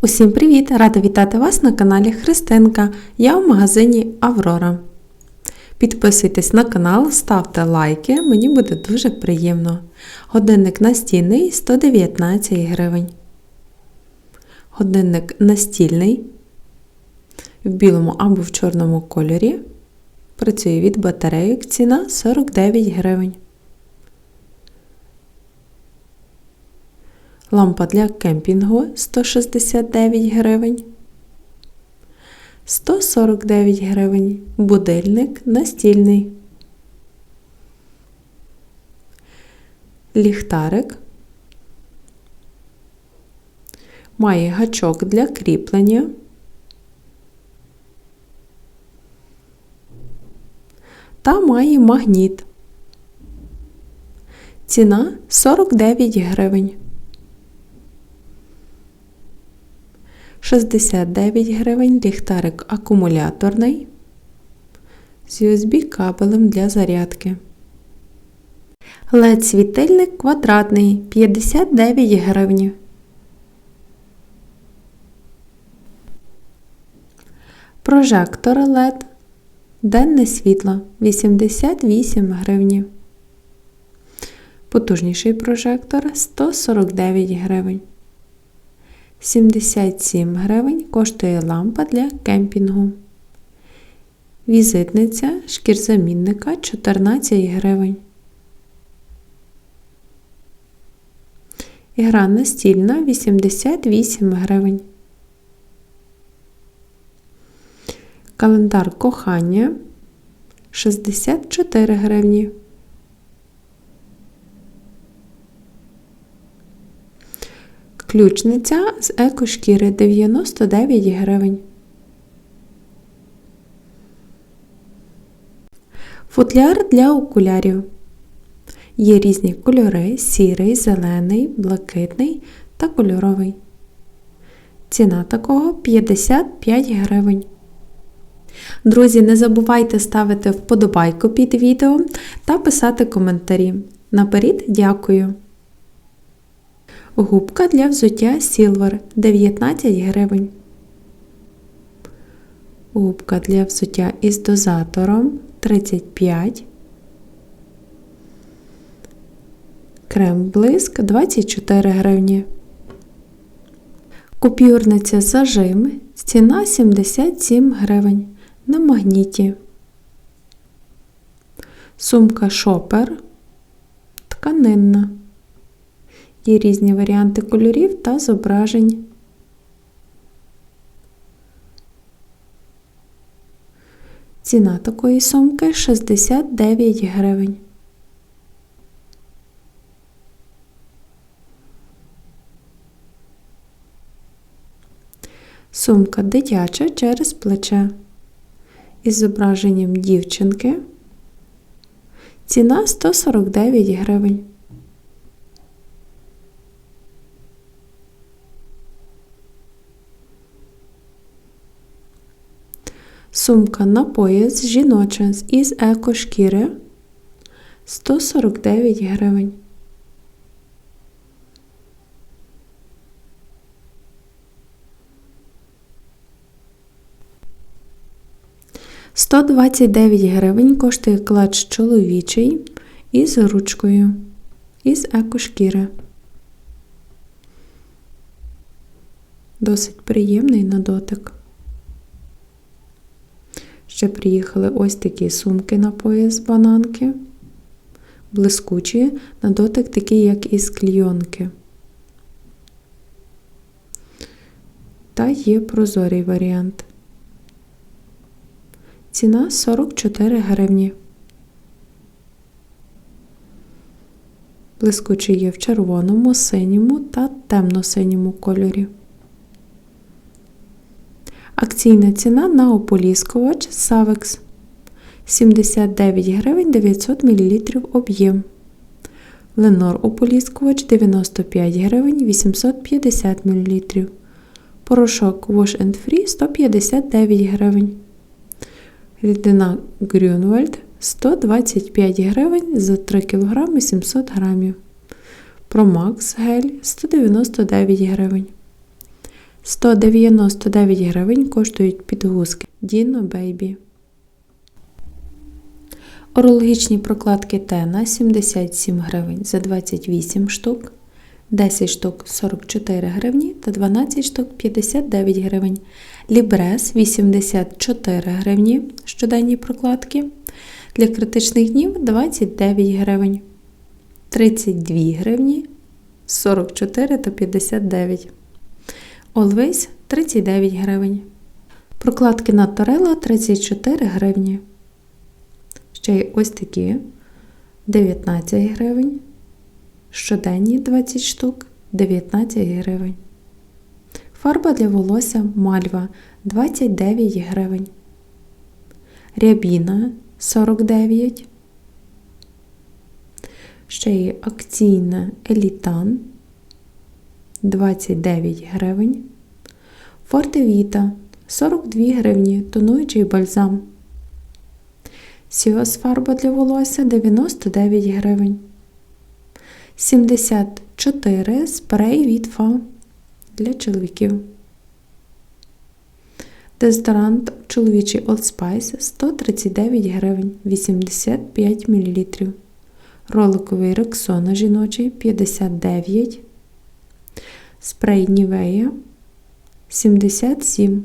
Усім привіт! Рада вітати вас на каналі Христинка. Я в магазині Аврора. Підписуйтесь на канал, ставте лайки, мені буде дуже приємно. Годинник настільний 119 гривень. Годинник настільний в білому або в чорному кольорі. Працює від батарейок. Ціна 49 гривень. Лампа для кемпінгу 169 гривень. 149 гривень. Будильник настільний. Ліхтарик. Має гачок для кріплення. Та має магніт. Ціна 49 гривень. 69 гривень ліхтарик акумуляторний з USB кабелем для зарядки. led світильник квадратний 59 гривень. Прожектор LED Денне світло 88 гривень. Потужніший прожектор 149 гривень. 77 гривень коштує лампа для кемпінгу. Візитниця шкірзамінника 14 гривень. Ігра настільна 88 гривень. Календар кохання 64 гривні. Ключниця з екошкіри 99 гривень. Футляр для окулярів. Є різні кольори: сірий, зелений, блакитний та кольоровий. Ціна такого 55 гривень. Друзі, не забувайте ставити вподобайку під відео та писати коментарі. Наперед дякую! Губка для взуття Silver 19 гривень. Губка для взуття із дозатором 35. Крем блиск 24 гривні. Купюрниця зажим. Ціна 77 гривень на магніті. Сумка шопер тканинна. Є різні варіанти кольорів та зображень. Ціна такої сумки 69 гривень. Сумка дитяча через плече із зображенням дівчинки. Ціна 149 гривень. Сумка на пояс жіноча із екошкіри 149 гривень. Сто двадцять дев'ять гривень коштує клач чоловічий із ручкою із екошкіри. Досить приємний на дотик. Ще приїхали ось такі сумки на пояс бананки, блискучі, на дотик такі, як із клійонки. Та є прозорий варіант. Ціна 44 гривні. Блискучі є в червоному, синьому та темно-синьому кольорі. Акційна ціна на ополіскувач Savex 79 гривень 900 мл об'єм. Ленор ополіскувач 95 гривень 850 мл. Порошок Wash and Free 159 гривень. Рідина Grünwald 125 гривень за 3 кг 700 г. Promax гель 199 гривень. 199 гривень коштують підгузки Dino Baby. Орологічні прокладки Тена 77 гривень за 28 штук, 10 штук 44 гривні та 12 штук 59 гривень. Лібрес 84 гривні щоденні прокладки. Для критичних днів 29 гривень, 32 гривні, 44 та 59. Always 39 гривень. Прокладки на Торело 34 гривні. Ще й ось такі 19 гривень. Щоденні 20 штук 19 гривень. Фарба для волосся мальва 29 гривень. Рябіна 49. Ще є акційна елітан 29 гривень. Фортевіта 42 гривні. Тонуючий бальзам. Сіос фарба для волосся 99 гривень. 74 спрей від ФА для чоловіків. Дезодорант чоловічий Old Spice 139 гривень 85 мл. Роликовий Рексона жіночий 59. Спрей Нівея 77.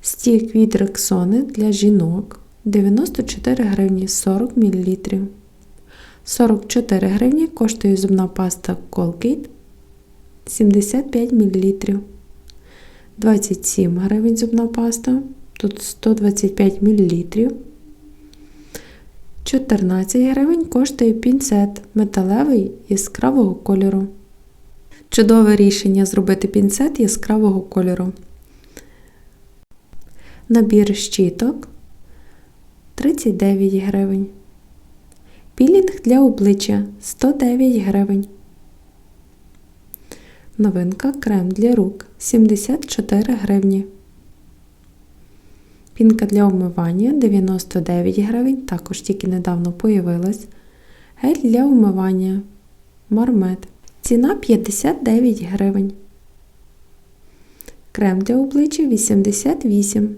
Стік від Рексони для жінок 94 гривні 40 мл. 44 гривні коштує зубна паста Colgate 75 мл. 27 гривень зубна паста. Тут 125 мл. 14 гривень коштує пінцет металевий яскравого кольору. Чудове рішення зробити пінцет яскравого кольору. Набір щіток 39 гривень. Пілінг для обличчя 109 гривень. Новинка крем для рук 74 гривні. Пінка для умивання 99 гривень, також тільки недавно появилась. Гель для умивання мармет. Ціна 59 гривень. Крем для обличчя 88.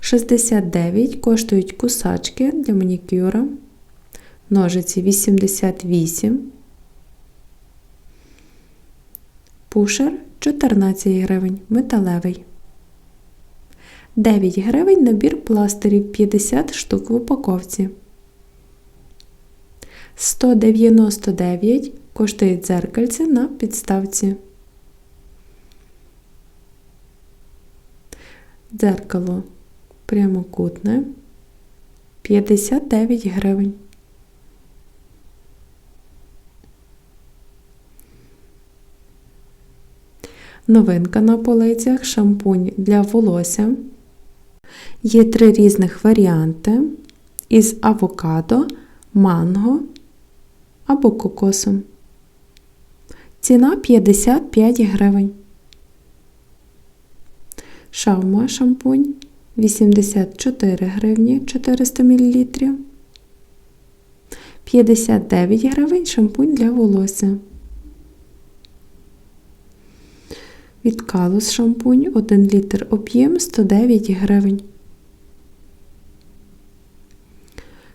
69 коштують кусачки для манікюра. Ножиці 88. Пушер 14 гривень. Металевий. 9 гривень набір пластирів 50 штук в упаковці. 199 коштує дзеркальце на підставці. Дзеркало прямокутне 59 гривень. Новинка на полицях шампунь для волосся. Є три різних варіанти із авокадо, манго або кокосом. Ціна 55 гривень. Шаума шампунь 84 гривні 400 мл. 59 гривень шампунь для волосся. Від Калус шампунь 1 літр об'єм 109 гривень.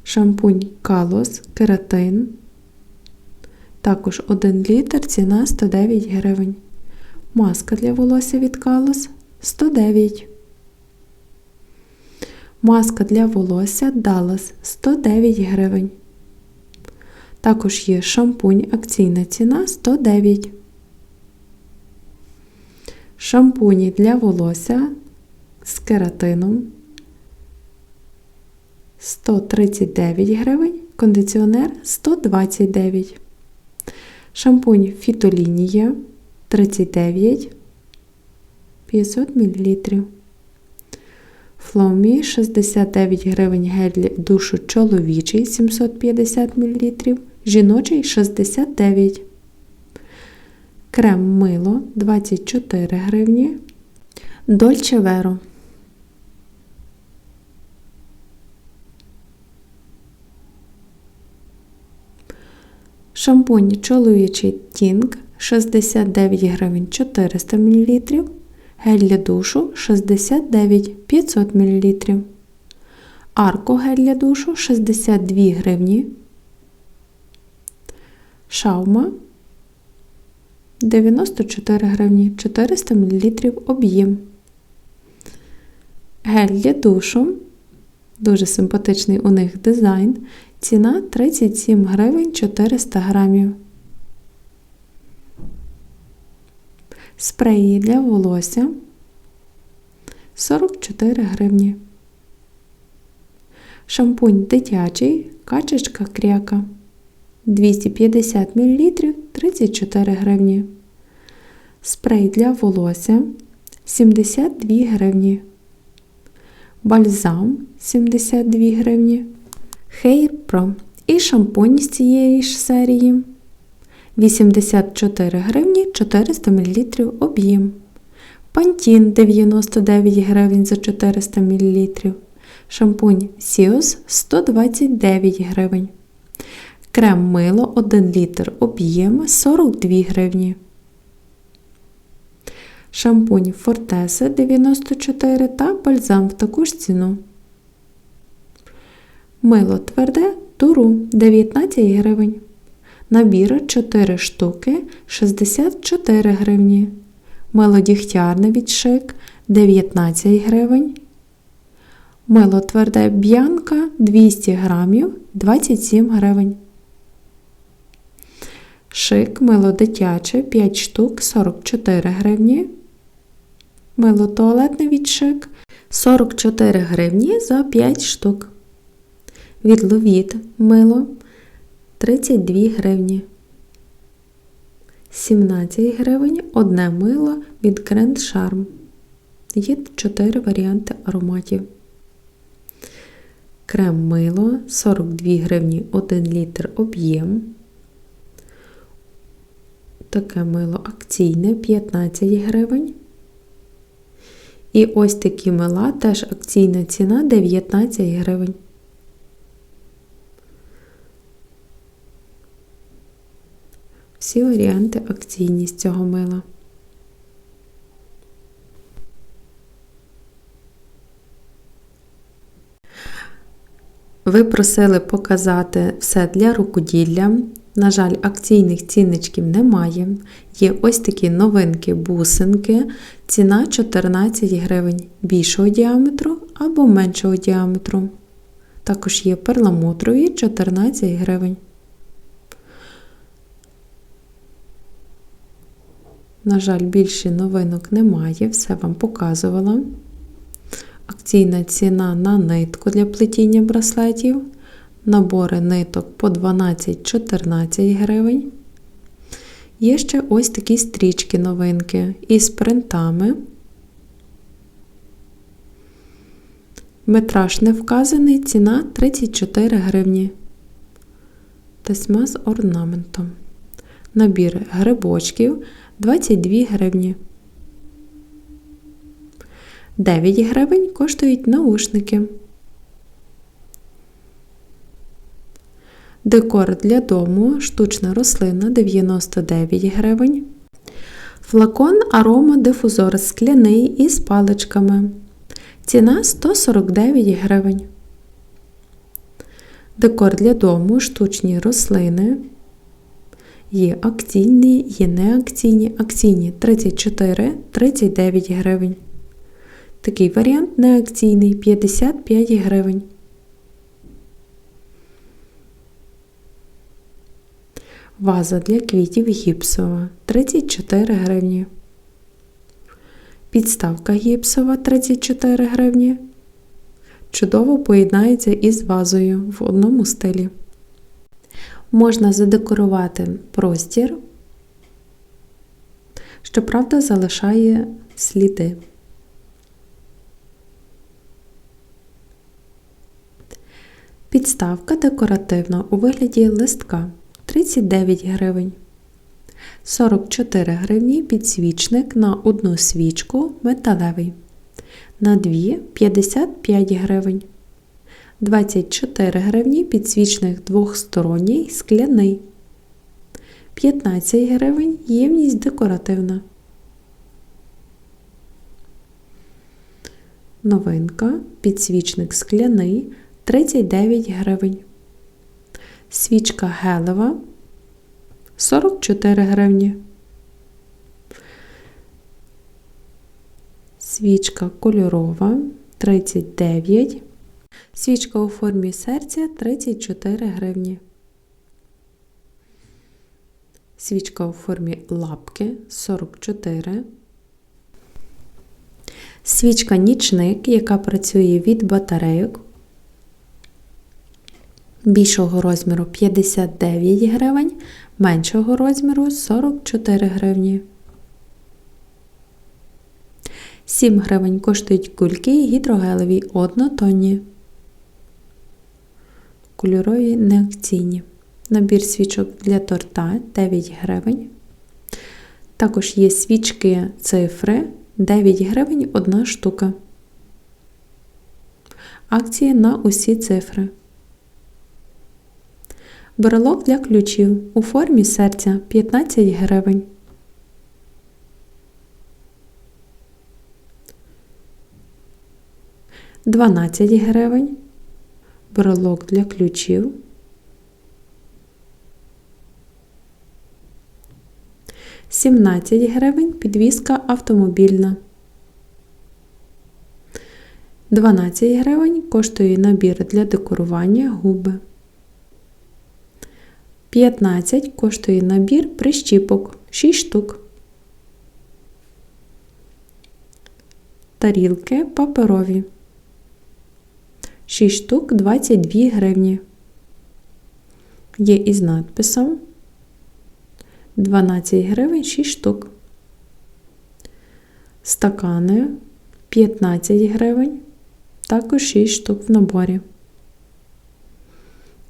Шампунь Калос кератин. Також 1 літр ціна 109 гривень. Маска для волосся від Калос 109. Маска для волосся Dallas 109 гривень. Також є шампунь акційна ціна 109. Шампуні для волосся з кератином 139 гривень, кондиціонер 129. Шампунь Фітолінія 39 500 мл. Фломі 69 гривень гель душу чоловічий 750 мл, жіночий 69 Крем мило 24 гривні. Дольче Веро. Шампунь чоловічий Тінг 69 гривень 400 мл. Гель для душу 69 500 мл. Арко гель для душу 62 гривні. Шаума 94 гривні 400 мл об'єм. Гель для душу. Дуже симпатичний у них дизайн. Ціна 37 гривень 400 грамів. Спреї для волосся 44 гривні. Шампунь дитячий, качечка кряка 250 мл 34 гривні. Спрей для волосся 72 гривні. Бальзам 72 гривні. Pro і шампунь з цієї ж серії 84 гривні 400 мл об'єм. Пантін 99 гривень за 400 мл. Шампунь Сіос 129 гривень. Крем мило 1 літр об'єм 42 гривні. Шампунь Фортеса 94 та бальзам в таку ж ціну. Мило тверде туру 19 гривень. Набір 4 штуки 64 гривні. Мило дігтярне від шик 19 гривень. Мило тверде б'янка 200 грамів 27 гривень. Шик мило дитяче 5 штук 44 гривні. Мило туалетне від шик 44 гривні за 5 штук. Від ловіт мило 32 гривні. 17 гривень одне мило від Grand Charm. Є 4 варіанти ароматів. Крем мило 42 гривні 1 літр об'єм. Таке мило акційне 15 гривень. І ось такі мила теж акційна ціна 19 гривень. Всі варіанти акційні з цього мила. Ви просили показати все для рукоділля. На жаль, акційних цінничків немає. Є ось такі новинки-бусинки. Ціна 14 гривень більшого діаметру або меншого діаметру. Також є перламутрові 14 гривень. На жаль, більше новинок немає, все вам показувала. Акційна ціна на нитку для плетіння браслетів. Набори ниток по 12-14 гривень. Є ще ось такі стрічки новинки із принтами. Метраж не вказаний, ціна 34 гривні. Тесьма з орнаментом. Набір грибочків 22 гривні. 9 гривень коштують наушники. Декор для дому, штучна рослина 99 гривень. Флакон арома дифузор скляний із паличками. Ціна 149 гривень. Декор для дому, штучні рослини. Є акційні, є неакційні. Акційні 34-39 гривень. Такий варіант неакційний 55 гривень. Ваза для квітів гіпсова 34 гривні. Підставка гіпсова 34 гривні. Чудово поєднається із вазою в одному стилі. Можна задекорувати простір, щоправда, залишає сліди. Підставка декоративна у вигляді листка 39 гривень. 44 гривні підсвічник на одну свічку металевий. На 2 55 гривень. 24 гривні підсвічник двохсторонній скляний. 15 гривень, ємність декоративна. Новинка, підсвічник скляний 39 гривень. Свічка гелева 44 гривні. Свічка кольорова 39. Свічка у формі серця 34 гривні. Свічка у формі лапки 44. Свічка нічник, яка працює від батарейок. Більшого розміру 59 гривень, меншого розміру 44 гривні. 7 гривень коштують кульки гідрогелеві однотонні. Кольорові неакційні. Набір свічок для торта 9 гривень. Також є свічки цифри 9 гривень одна штука. Акції на усі цифри. Брелок для ключів у формі серця 15 гривень. Дванадцять гривень. Брелок для ключів. 17 гривень підвізка автомобільна. 12 гривень коштує набір для декорування губи. 15 коштує набір прищіпок 6 штук. Тарілки паперові. 6 штук 22 гривні. Є із надписом 12 гривень 6 штук. Стакани 15 гривень, також 6 штук в наборі.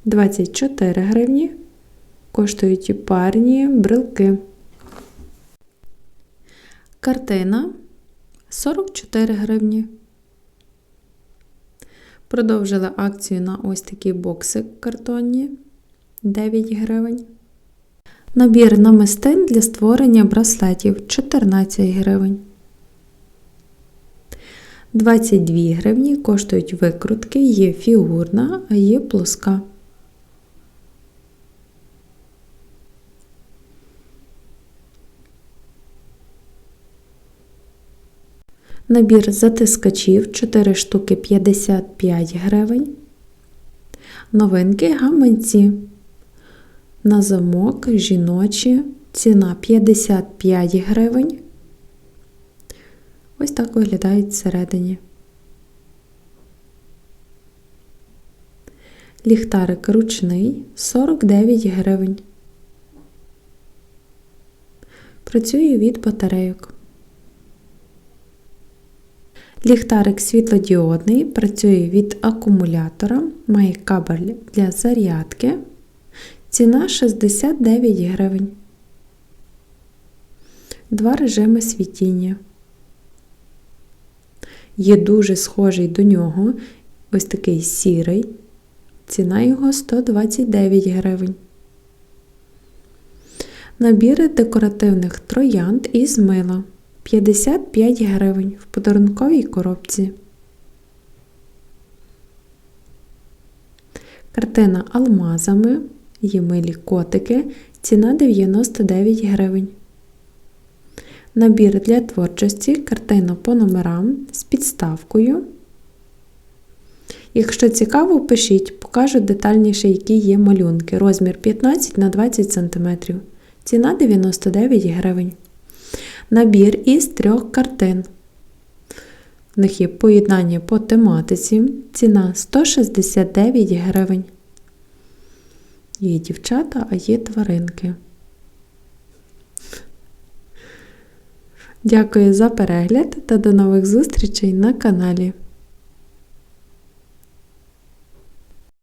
24 гривні коштують і парні брелки. Картина 44 гривні. Продовжили акцію на ось такі бокси картонні 9 гривень. Набір намистин для створення браслетів 14 гривень. 22 гривні коштують викрутки, є фігурна, а є плоска. Набір затискачів 4 штуки 55 гривень. Новинки гаманці на замок жіночі. Ціна 55 гривень. Ось так виглядають всередині. Ліхтарик ручний 49 гривень. Працює від батарейок. Ліхтарик світлодіодний працює від акумулятора, має кабель для зарядки. Ціна 69 гривень. Два режими світіння. Є дуже схожий до нього ось такий сірий. Ціна його 129 гривень. Набіри декоративних троянд із мила 55 гривень в подарунковій коробці. Картина алмазами Є милі котики, ціна 99 гривень. Набір для творчості, картина по номерам з підставкою. Якщо цікаво, пишіть, покажу детальніше, які є малюнки. Розмір 15 на 20 см. Ціна 99 гривень. Набір із трьох картин. В них є поєднання по тематиці. Ціна 169 гривень. Є дівчата, а є тваринки. Дякую за перегляд та до нових зустрічей на каналі.